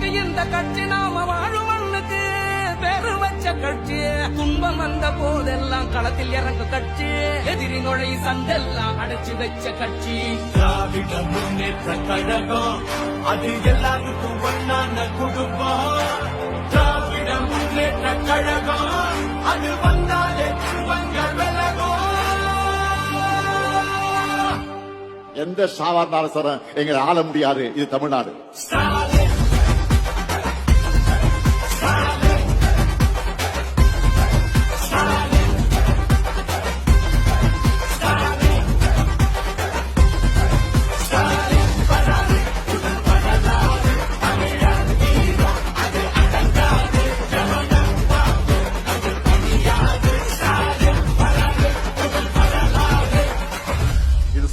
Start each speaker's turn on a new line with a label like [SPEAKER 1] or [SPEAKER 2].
[SPEAKER 1] உழைக்க இந்த கட்சி நாம வாழும் மண்ணுக்கு பேரு வச்ச கட்சி. துன்பம் வந்த போதெல்லாம் களத்தில் இறங்க கட்சி. எதிரி நுழை சண்டெல்லாம் அடைச்சு வச்ச கட்சி.
[SPEAKER 2] திராவிட முன்னேற்ற கழகம் அது எல்லாருக்கும் ஒன்னான குடும்பம். திராவிட முன்னேற்ற கழகம் அது வந்தாலே துன்பங்கள் விலகும்.
[SPEAKER 3] எந்த சாதாரண சரம் எங்களை ஆள முடியாது. இது தமிழ்நாடு.